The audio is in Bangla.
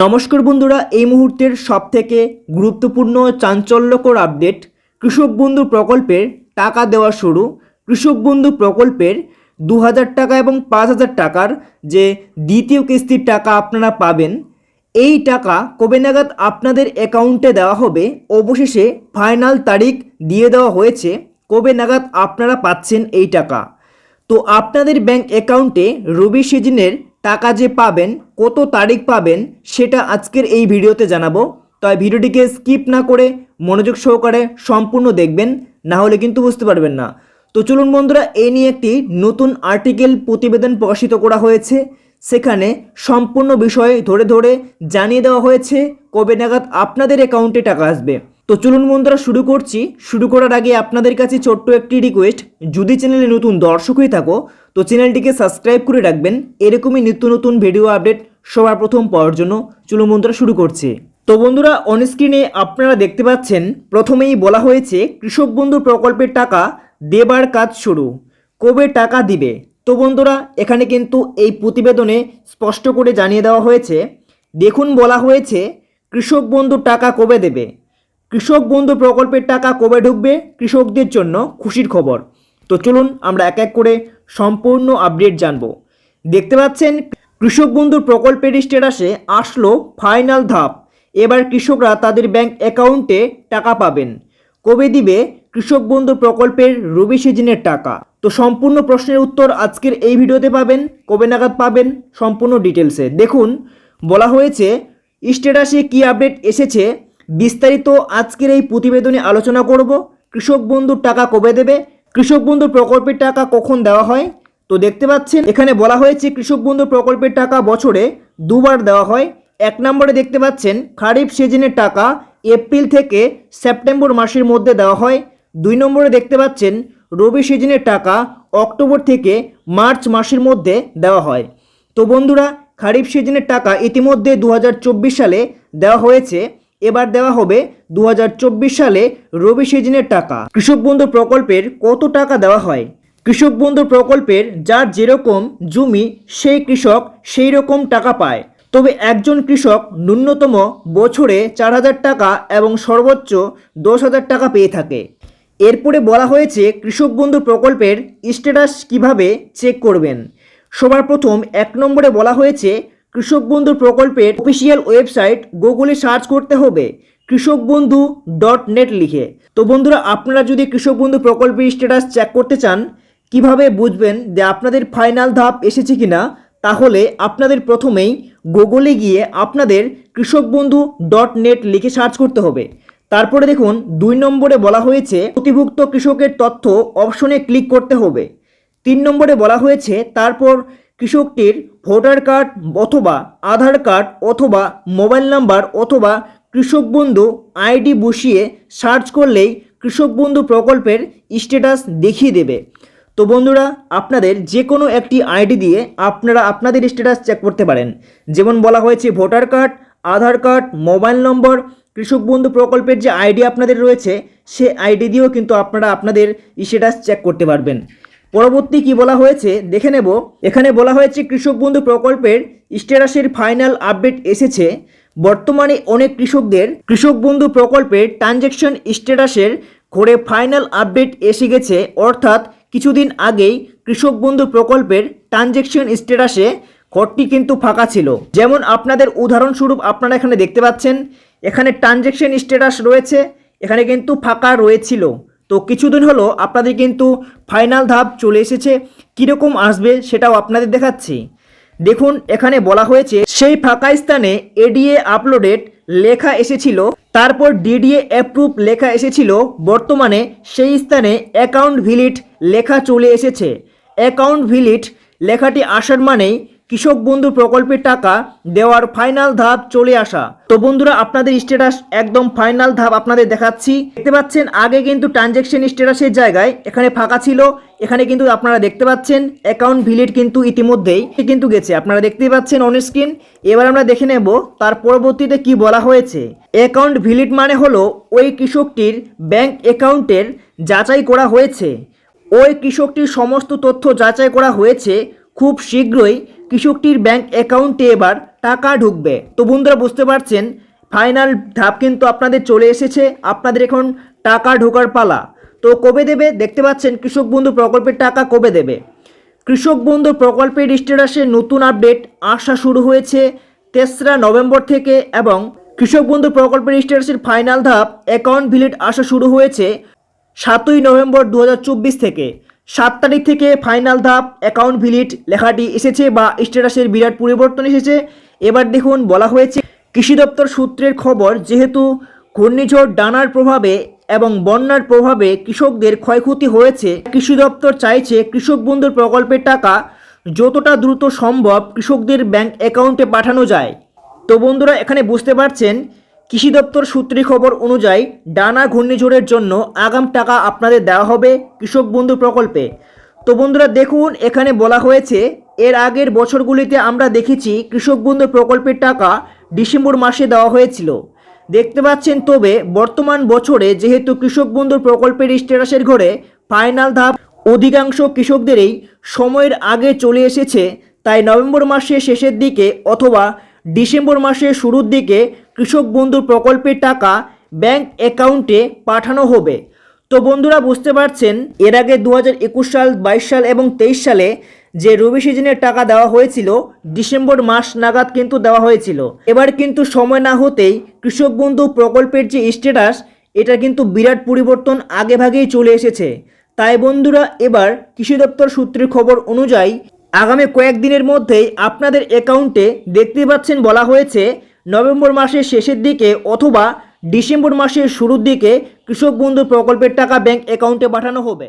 নমস্কার বন্ধুরা, এই মুহূর্তের সবথেকে গুরুত্বপূর্ণ চাঞ্চল্যকর আপডেট কৃষক বন্ধু প্রকল্পের টাকা দেওয়া শুরু। কৃষক বন্ধু প্রকল্পের দু হাজার টাকা এবং পাঁচ হাজার টাকার যে দ্বিতীয় কিস্তির টাকা আপনারা পাবেন, এই টাকা কবে নাগাদ আপনাদের অ্যাকাউন্টে দেওয়া হবে, অবশেষে ফাইনাল তারিখ দিয়ে দেওয়া হয়েছে, কবে নাগাদ আপনারা পাচ্ছেন এই টাকা। তো আপনাদের ব্যাংক অ্যাকাউন্টে রবি সিজনের টাকা যে পাবেন, কত তারিখ পাবেন, সেটা আজকের এই ভিডিওতে জানাব। তাই ভিডিওটিকে স্কিপ না করে মনোযোগ সহকারে সম্পূর্ণ দেখবেন, না হলে কিন্তু বুঝতে পারবেন না। তো চলুন বন্ধুরা এই নিয়ে একটি নতুন আর্টিকেল প্রতিবেদন প্রকাশিত করা হয়েছে। সেখানে সম্পূর্ণ বিষয় ধরে ধরে জানিয়ে দেওয়া হয়েছে, কবে নাগাদ আপনাদের অ্যাকাউন্টে টাকা আসবে। তো চলুন বন্ধুরা, শুরু করছি। শুরু করার আগে আপনাদের কাছে ছোট্ট একটি রিকোয়েস্ট যদি চ্যানেলে নতুন দর্শক হয়ে থাকো, তো চ্যানেলটিকে সাবস্ক্রাইব করে রাখবেন। এরকমই নিত্য নতুন ভিডিও আপডেট সবার প্রথম পাওয়ার জন্য। চলুন বন্ধুরা, শুরু করছি। তো বন্ধুরা অনস্ক্রিনে আপনারা দেখতে পাচ্ছেন, প্রথমেই বলা হয়েছে, কৃষক বন্ধু প্রকল্পের টাকা দেবার কাজ শুরু। কবে টাকা দিবে? তো বন্ধুরা, এখানে কিন্তু এই প্রতিবেদনে স্পষ্ট করে জানিয়ে দেওয়া হয়েছে। দেখুন, বলা হয়েছে, কৃষক বন্ধু টাকা কবে দেবে? কৃষক বন্ধু প্রকল্পের টাকা কবে ঢুকবে? কৃষকদের জন্য খুশির খবর। তো চলুন আমরা এক এক করে সম্পূর্ণ আপডেট জানব। দেখতে পাচ্ছেন, কৃষক বন্ধু প্রকল্পের স্ট্যাটাসে আসলো ফাইনাল ধাপ। এবার কৃষকরা তাদের ব্যাংক অ্যাকাউন্টে টাকা পাবেন। কবে দিবে? কৃষক বন্ধু প্রকল্পের রবি সিজনের টাকা। তো সম্পূর্ণ প্রশ্নের উত্তর আজকের এই ভিডিওতে পাবেন। কবে নাগাদ পাবেন? সম্পূর্ণ ডিটেলসে দেখুন, বলা হয়েছে স্ট্যাটাসে কি আপডেট এসেছে? বিস্তারিত আজকের এই প্রতিবেদনে আলোচনা করব। কৃষক বন্ধুর টাকা কবে দেবে? কৃষক বন্ধু প্রকল্পের টাকা কখন দেওয়া হয়? তো দেখতে পাচ্ছেন, এখানে বলা হয়েছে কৃষক বন্ধু প্রকল্পের টাকা বছরে দুবার দেওয়া হয়। এক নম্বরে দেখতে পাচ্ছেন, খারিফ সিজনের টাকা এপ্রিল থেকে সেপ্টেম্বর মাসের মধ্যে দেওয়া হয়। দুই নম্বরে দেখতে পাচ্ছেন, রবি সিজনের টাকা অক্টোবর থেকে মার্চ মাসের মধ্যে দেওয়া হয়। তো বন্ধুরা, খারিফ সিজনের টাকা ইতিমধ্যে দু হাজার চব্বিশ সালে দেওয়া হয়েছে। এবার দেওয়া হবে দু হাজার চব্বিশ সালে রবি সিজনের টাকা। কৃষক বন্ধু প্রকল্পের কত টাকা দেওয়া হয়? কৃষক বন্ধু প্রকল্পের যার যেরকম জমি, সেই কৃষক সেই রকম টাকা পায়। তবে একজন কৃষক ন্যূনতম বছরে চার হাজার টাকা এবং সর্বোচ্চ দশ হাজার টাকা পেয়ে থাকে। এরপরে বলা হয়েছে কৃষক বন্ধু প্রকল্পের স্ট্যাটাস কীভাবে চেক করবেন? সবার প্রথম এক নম্বরে বলা হয়েছে কৃষক বন্ধু প্রকল্পের অফিসিয়াল ওয়েবসাইট গুগলে সার্চ করতে হবে। কৃষক বন্ধু ডট নেট লিখে। তো বন্ধুরা, আপনারা যদি কৃষক বন্ধু প্রকল্পের স্ট্যাটাস চেক করতে চান, কীভাবে বুঝবেন যে আপনাদের ফাইনাল ধাপ এসেছে কিনা, তাহলে আপনাদের প্রথমেই গুগলে গিয়ে আপনাদের কৃষক বন্ধু ডট নেট লিখে সার্চ করতে হবে। তারপরে দেখুন, দুই নম্বরে বলা হয়েছে নথিভুক্ত কৃষকের তথ্য অপশনে ক্লিক করতে হবে। তিন নম্বরে বলা হয়েছে, তারপর কৃষকটির ভোটার কার্ড অথবা আধার কার্ড অথবা মোবাইল নাম্বার অথবা কৃষক বন্ধু আইডি বসিয়ে সার্চ করলেই কৃষক বন্ধু প্রকল্পের স্ট্যাটাস দেখিয়ে দেবে। তো বন্ধুরা, আপনাদের যে কোনো একটি আইডি দিয়ে আপনারা আপনাদের স্ট্যাটাস চেক করতে পারেন। যেমন বলা হয়েছে voter card, Aadhaar card, mobile number, Krishak Bandhu প্রকল্পের যে আইডি আপনাদের রয়েছে, সে আইডি দিয়েও কিন্তু আপনারা আপনাদের স্ট্যাটাস চেক করতে পারবেন। পরবর্তী কি বলা হয়েছে? দেখে নেব। এখানে বলা হয়েছে, কৃষক বন্ধু প্রকল্পের স্ট্যাটাসের ফাইনাল আপডেট এসেছে। বর্তমানে অনেক কৃষকদের কৃষক বন্ধু প্রকল্পের ট্রানজ্যাকশন স্ট্যাটাসের ঘরে ফাইনাল আপডেট এসে গেছে। অর্থাৎ কিছুদিন আগেই কৃষক বন্ধু প্রকল্পের ট্রানজ্যাকশন স্ট্যাটাসে ঘরটি কিন্তু ফাঁকা ছিল। যেমন আপনাদের উদাহরণস্বরূপ আপনারা এখানে দেখতে পাচ্ছেন, এখানে ট্রানজ্যাকশন স্ট্যাটাস রয়েছে, এখানে কিন্তু ফাঁকা রয়েছিল। তো কিছুদিন হলো আপনাদের কিন্তু ফাইনাল ধাপ চলে এসেছে, কীরকম আসবে সেটাও আপনাদের দেখাচ্ছি। দেখুন, এখানে বলা হয়েছে, সেই ফাঁকা স্থানে এডিএ আপলোডেড লেখা এসেছিল, তারপর ডিডিএ অ্যাপ্রুভ লেখা এসেছিল, বর্তমানে সেই স্থানে অ্যাকাউন্ট ভিলিট লেখা চলে এসেছে। অ্যাকাউন্ট ভিলিট লেখাটি আসার মানেই কৃষক বন্ধু প্রকল্পের টাকা দেওয়ার ফাইনাল ধাপ চলে আসা। তো বন্ধুরা, আপনাদের স্ট্যাটাস একদম ফাইনাল ধাপ আপনাদের দেখাচ্ছি। দেখতে পাচ্ছেন, আগে কিন্তু ট্রানজ্যাকশন স্ট্যাটাসের জায়গায় এখানে ফাঁকা ছিল। এখানে কিন্তু আপনারা দেখতে পাচ্ছেন অ্যাকাউন্ট ভিলিট কিন্তু ইতিমধ্যেই কিন্তু গেছে। আপনারা দেখতেই পাচ্ছেন অন স্ক্রিন এবার আমরা দেখে নেব, তার পরবর্তীতে কি বলা হয়েছে। অ্যাকাউন্ট ভিলিট মানে হলো ওই কৃষকটির ব্যাংক অ্যাকাউন্টের যাচাই করা হয়েছে। ওই কৃষকটির সমস্ত তথ্য যাচাই করা হয়েছে। খুব শীঘ্রই কৃষকটির ব্যাংক অ্যাকাউন্টে এবার টাকা ঢুকবে। তো বন্ধুরা, বুঝতে পারছেন? ফাইনাল ধাপ কিন্তু আপনাদের চলে এসেছে। আপনাদের এখন টাকা ঢোকার পালা। তো কবে দেবে? দেখতে পাচ্ছেন কৃষক বন্ধু প্রকল্পের টাকা কবে দেবে। কৃষক বন্ধু প্রকল্পের স্ট্যাটাসে নতুন আপডেট আসা শুরু হয়েছে তেসরা নভেম্বর থেকে এবং কৃষক বন্ধু প্রকল্পের স্ট্যাটাসের ফাইনাল ধাপ অ্যাকাউন্ট ভিলিট আসা শুরু হয়েছে সাতই নভেম্বর দু হাজার চব্বিশ থেকে। সাত তারিখ থেকে ফাইনাল ধাপ অ্যাকাউন্ট ভিলিট লেখাটি এসেছে বা স্ট্যাটাসের বিরাট পরিবর্তন এসেছে। এবার দেখুন, বলা হয়েছে, কৃষি দপ্তর সূত্রের খবর, যেহেতু ঘূর্ণিঝড় ডানার প্রভাবে এবং বন্যার প্রভাবে কৃষকদের ক্ষয়ক্ষতি হয়েছে, কৃষি দপ্তর চাইছে কৃষক বন্ধুর প্রকল্পের টাকা যতটা দ্রুত সম্ভব কৃষকদের ব্যাংক অ্যাকাউন্টে পাঠানো যায়। তো বন্ধুরা, এখানে বুঝতে পারছেন কৃষি দপ্তর সূত্রে খবর অনুযায়ী ডানা ঘূর্ণিঝড়ের জন্য আগাম টাকা আপনাদের দেওয়া হবে কৃষক বন্ধু প্রকল্পে। তো বন্ধুরা, দেখুন, এখানে বলা হয়েছে, এর আগের বছরগুলিতে আমরা দেখেছি কৃষক বন্ধু প্রকল্পের টাকা ডিসেম্বর মাসে দেওয়া হয়েছিল। দেখতে পাচ্ছেন, তবে বর্তমান বছরে যেহেতু কৃষক বন্ধু প্রকল্পের স্ট্যাটাসের ঘরে ফাইনাল ধাপ অধিকাংশ কৃষকদেরই সময়ের আগে চলে এসেছে, তাই নভেম্বর মাসের শেষের দিকে অথবা ডিসেম্বর মাসের শুরুর দিকে কৃষক বন্ধু প্রকল্পের টাকা ব্যাংক অ্যাকাউন্টে পাঠানো হবে। তো বন্ধুরা, বুঝতে পারছেন, এর আগে দু হাজার একুশ সাল, বাইশ সাল এবং তেইশ সালে যে রবি সিজনের টাকা দেওয়া হয়েছিল, ডিসেম্বর মাস নাগাদ কিন্তু দেওয়া হয়েছিল। এবার কিন্তু সময় না হতেই কৃষক বন্ধু প্রকল্পের যে স্ট্যাটাস, এটা কিন্তু বিরাট পরিবর্তন আগেভাগেই চলে এসেছে। তাই বন্ধুরা, এবার কৃষি দপ্তর সূত্রের খবর অনুযায়ী আগামী কয়েকদিনের মধ্যেই আপনাদের অ্যাকাউন্টে দেখতে পাচ্ছেন বলা হয়েছে নভেম্বর মাসের শেষের দিকে অথবা ডিসেম্বর মাসের শুরুর দিকে কৃষক বন্ধু প্রকল্পের টাকা ব্যাংক অ্যাকাউন্টে পাঠানো হবে।